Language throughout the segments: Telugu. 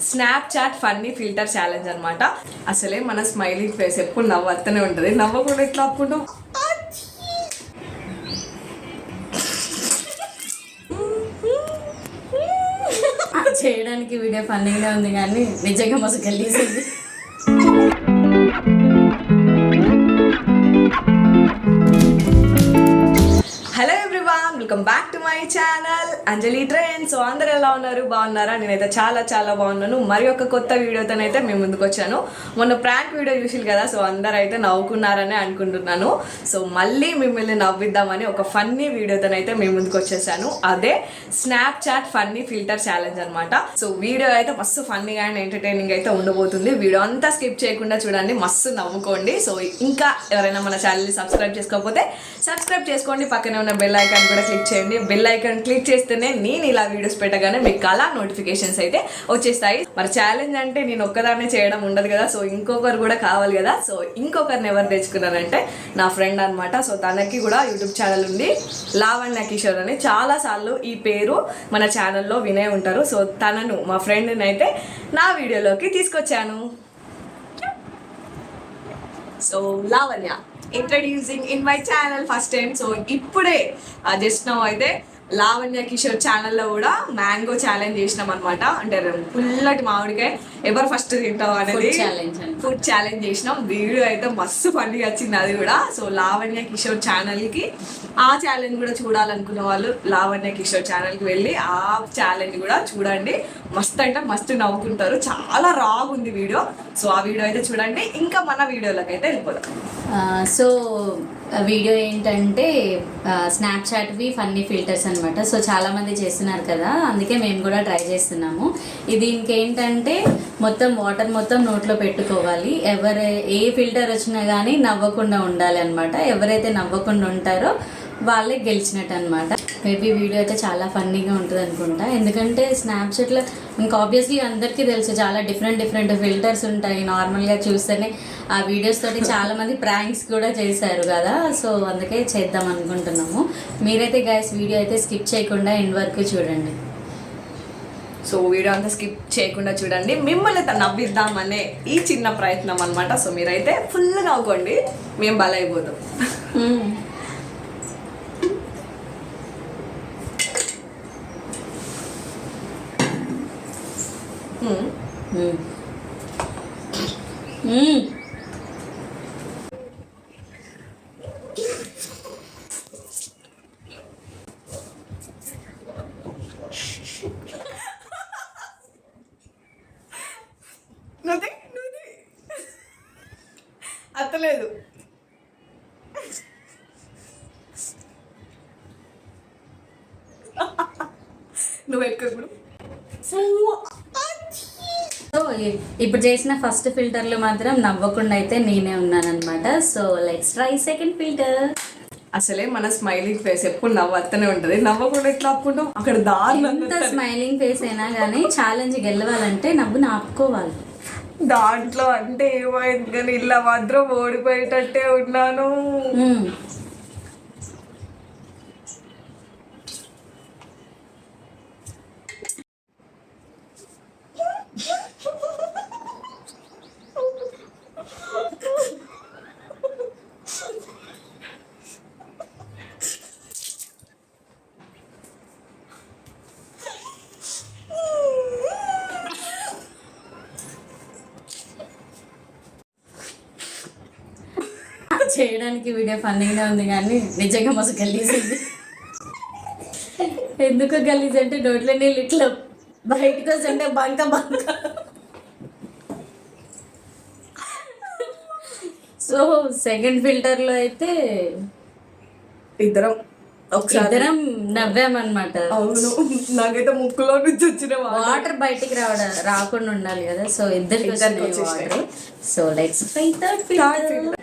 స్నాప్చాట్ ఫన్నీ ఫిల్టర్ ఛాలెంజ్ అనమాట అసలే మన స్మైలింగ్ ఫేస్ ఎప్పుడు నవ్వుతూనే ఉంటుంది. నవ్వకుండా ఎట్లా ఆపుకుంటాం చేయడానికి వీడియో ఫన్నీగా ఉంది కానీ నిజంగా మస్తు అంజలి ట్రైన్ సో అందరు ఎలా ఉన్నారు? బాగున్నారా? నేనైతే చాలా చాలా బాగున్నాను. మరి ఒక కొత్త వీడియోతోనైతే మేము ముందుకు వచ్చాను. మొన్న ప్రాంక్ వీడియో చూసి కదా సో అందరు అయితే నవ్వుకున్నారని అనుకుంటున్నాను. సో మళ్ళీ మిమ్మల్ని నవ్విద్దామని ఒక ఫన్నీ వీడియోతోనైతే మేము ముందుకు వచ్చేసాను. అదే Snapchat funny filter challenge అనమాట సో వీడియో అయితే మస్తు ఫన్నీగా అండ్ ఎంటర్టైనింగ్ అయితే ఉండబోతుంది. వీడియో అంతా స్కిప్ చేయకుండా చూడండి మస్తు నవ్వుకోండి. సో ఇంకా ఎవరైనా మన ఛానల్ని సబ్స్క్రైబ్ చేసుకోకపోతే సబ్స్క్రైబ్ చేసుకోండి. పక్కనే ఉన్న బెల్ ఐకాన్ కూడా క్లిక్ చేయండి. బెల్ ఐకాన్ క్లిక్ చేస్తే వెంటనే నేను ఇలా వీడియోస్ పెట్టగానే మీకు అలా నోటిఫికేషన్స్ అయితే వచ్చేస్తాయి. మరి ఛాలెంజ్ అంటే నేను ఒక్కదాన్నే చేయడం ఉండదు కదా సో ఇంకొకరు కూడా కావాలి కదా సో ఇంకొకరిని ఎవరు తెచ్చుకున్నారంటే నా ఫ్రెండ్ అన్నమాట. సో తనకి కూడా యూట్యూబ్ ఛానల్ ఉంది. లావణ్య కిషోర్ అని. చాలా సార్లు ఈ పేరు మన ఛానల్లో వినే ఉంటారు. సో తనను మా ఫ్రెండ్ని అయితే నా వీడియోలోకి తీసుకొచ్చాను. So Lavanya introducing in my channel first time so ఇప్పుడే జస్ట్ నౌ అయితే లావణ్య కిషోర్ ఛానల్లో కూడా మ్యాంగో ఛాలెంజ్ చేసినాం అనమాట అంటే పుల్లటి మామిడికాయ ఎవరు ఫస్ట్ తింటాం అనేది. ఫుడ్ ఛాలెంజ్ చేసినాం. వీడియో అయితే మస్తు ఫండిగా వచ్చింది అది కూడా. సో లావణ్య కిషోర్ ఛానల్కి ఆ ఛాలెంజ్ కూడా చూడాలనుకున్న వాళ్ళు లావణ్య కిషోర్ ఛానల్కి వెళ్ళి ఆ ఛాలెంజ్ కూడా చూడండి. మస్తు అంటే మస్తు నవ్వుకుంటారు. చాలా రాగ్ ఉంది వీడియో. సో ఆ వీడియో అయితే చూడండి. ఇంకా మన వీడియోలోకి అయితే వెళ్ళిపోదాం. సో వీడియో ఏంటంటే స్నాప్చాట్వి ఫన్నీ ఫిల్టర్స్ అనమాట సో చాలామంది చేస్తున్నారు కదా. అందుకే మేము కూడా ట్రై చేస్తున్నాము. ఇది ఇంకేంటంటే మొత్తం వాటర్ మొత్తం నోట్లో పెట్టుకోవాలి. ఎవరు ఏ ఫిల్టర్ వచ్చినా కానీ నవ్వకుండా ఉండాలి అనమాట ఎవరైతే నవ్వకుండా ఉంటారో వాళ్ళే గెలిచినట్టు అనమాట మేబీ వీడియో అయితే చాలా ఫన్నీగా ఉంటుంది అనుకుంటా. ఎందుకంటే స్నాప్చాట్లో ఇంకా ఆబ్వియస్లీ అందరికీ తెలుసు చాలా డిఫరెంట్ డిఫరెంట్ ఫిల్టర్స్ ఉంటాయి. నార్మల్గా చూస్తేనే ఆ వీడియోస్ తోటి చాలా మంది ప్రాంక్స్ కూడా చేశారు కదా. సో అందుకే చేద్దాం అనుకుంటున్నాము. మీరైతే గైస్ వీడియో అయితే స్కిప్ చేయకుండా ఎండ్ వరకు చూడండి. సో వీడియో అంతా స్కిప్ చేయకుండా చూడండి. మిమ్మల్ని త- నవ్విద్దామనే ఈ చిన్న ప్రయత్నం అనమాట సో మీరైతే ఫుల్ నవ్వుకోండి. మేము బలైపోతాం Hmm. Hmm. Hmm. Nothing nothing అత్తలేదు. నువ్వు ఎక్కడ ఇప్పుడు. సో ఇప్పుడు చేసిన ఫస్ట్ ఫిల్టర్లో మాత్రం నవ్వకుండా అయితే నేనే ఉన్నానన్నమాట. So let's try second filter అసలే మన స్మైలింగ్ ఫేస్ ఎప్పుడు నవ్వుతూనే ఉంటది. నవ్వకుండా ఎట్లా ఆపుకుంటాం అక్కడ ఎంత ఉంటది. స్మైలింగ్ ఫేస్ అయినా కానీ ఛాలెంజ్ గెలవాలంటే నవ్వుని ఆపుకోవాలి దాంట్లో అంటే ఏమైంది? కానీ ఇలా మాత్రం ఓడిపోయేటట్టే ఉన్నాను. చేయడానికి వీడియో ఫన్నీగా ఉంది కానీ నిజంగా మస్తు గలీసింది ఎందుకు గలీజ్ అంటే నోట్లో నీళ్ళు ఇట్లా బయటకు వస్తుంటే బంక బంక. సో సెకండ్ ఫిల్టర్లో అయితే ఇద్దరం ఇద్దరం నవ్వామన్నమాట. అవును నాకైతే ముక్కులో నుంచి వచ్చిన వాటర్. బయటికి రావడం రాకుండా ఉండాలి కదా. సో ఇద్దరికి. Water. So let's try third filter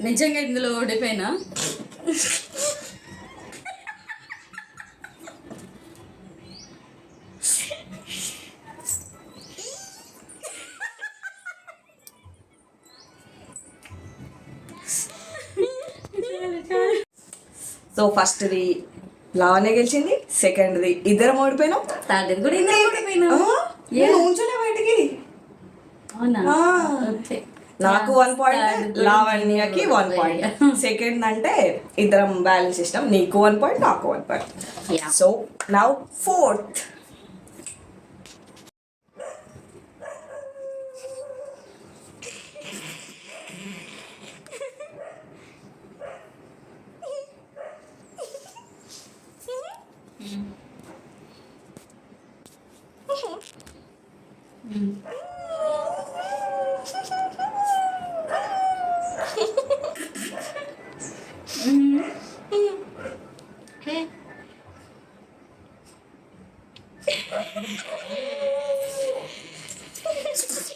నిజంగా ఇందులో ఓడిపోయినా? సో ఫస్ట్ది లావనే గెలిచింది సెకండ్ది ఇద్దరం ఓడిపోయినాం. థర్డ్ కూడా ఇందులో ఓడిపోయినా. నేను ఉంచలే బయటికి. అవునా? నాకు వన్ పాయింట్ లావణ్యకి వన్ పాయింట్ సెకండ్ అంటే ఇద్దరం బ్యాలెన్స్ ఇష్టం నీకు వన్ పాయింట్ నాకు one point. So now fourth よし。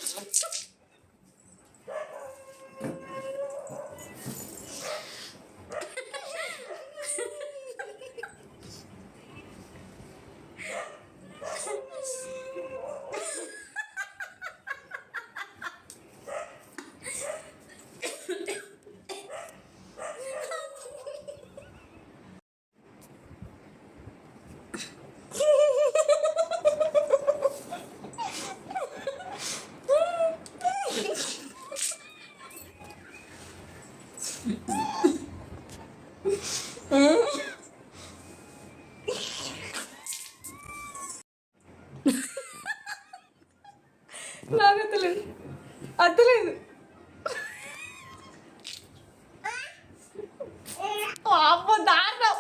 నాకు అత్తలేదు. అత్తలేదు. అమ్మో దారుణం.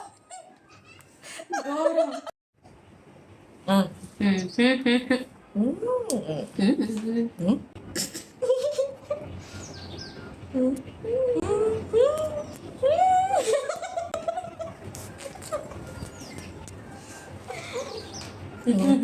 Mm-hmm.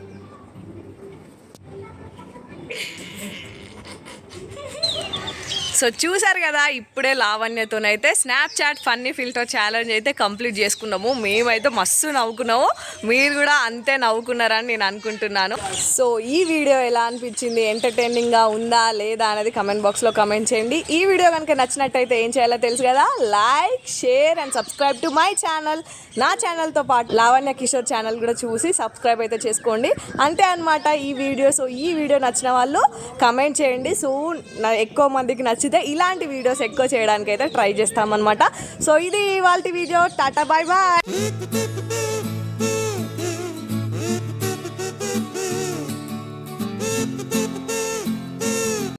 సో చూసారు కదా ఇప్పుడే లావణ్యతోనైతే స్నాప్చాట్ ఫన్నీ ఫిల్టర్ ఛాలెంజ్ అయితే కంప్లీట్ చేసుకున్నాము. మేమైతే మస్తు నవ్వుకున్నాము. మీరు కూడా అంతే నవ్వుకున్నారని నేను అనుకుంటున్నాను. సో ఈ వీడియో ఎలా అనిపించింది? ఎంటర్టైనింగ్గా ఉందా? లేదా? అనేది కమెంట్ బాక్స్లో కమెంట్ చేయండి. ఈ వీడియో కనుక నచ్చినట్టయితే ఏం చేయాలో తెలుసు కదా? Like share and subscribe to my channel నా ఛానల్తో పాటు లావణ్య కిషోర్ ఛానల్ కూడా చూసి సబ్స్క్రైబ్ అయితే చేసుకోండి. అంతే అనమాట ఈ వీడియో. సో ఈ వీడియో నచ్చిన వాళ్ళు కమెంట్ చేయండి. సో ఎక్కువ మందికి నచ్చితే ఇలాంటి వీడియోస్ ఎక్కువ చేయడానికి అయితే ట్రై చేస్తామన్నమాట. సో ఇది వాళ్ళ వీడియో. Tata bye bye.